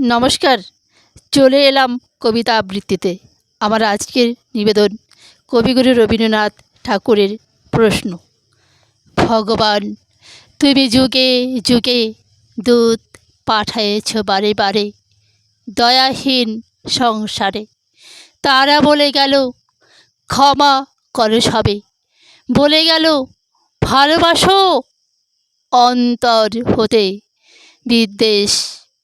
নমস্কার। চলে এলাম কবিতা আবৃত্তিতে। আমার আজকের নিবেদন কবিগুরু রবীন্দ্রনাথ ঠাকুরের প্রশ্ন। ভগবান, তুমি যুগে যুগে দূত পাঠায়েছ বারে বারে দয়াহীন সংসারে। তারা বলে গেল, ক্ষমা করো সবে। বলে গেল, ভালোবাসো অন্তর হতে। বিদ্বেষ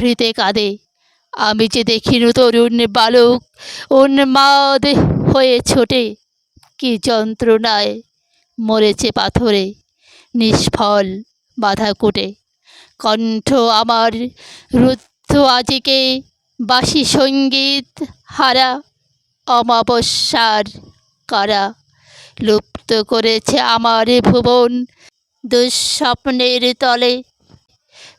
নিভৃতে কাঁদে। আমি যে দেখিনু তরুণ বালক উন্মাদ হয়ে ছোটে। কি যন্ত্রণায় মরেছে পাথরে, নিষ্ফল বাধা কোটে কণ্ঠ আমার রুদ্ধ আজিকে বাসি সংগীত হারা, অমাবস্যার কারা লুপ্ত করেছে আমার ভুবন দুঃস্বপ্নের তলে।